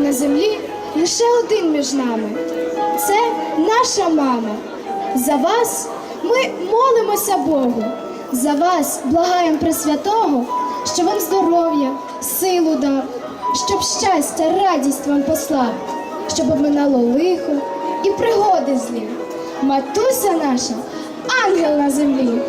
на землі лише один між нами. Це наша мама. За вас ми молимося Богу. За вас благаємо Пресвятого, що вам здоров'я, силу дав, щоб щастя, радість вам послав, щоб обминало лихо і пригоди злі. Матуся наша, ангел на землі.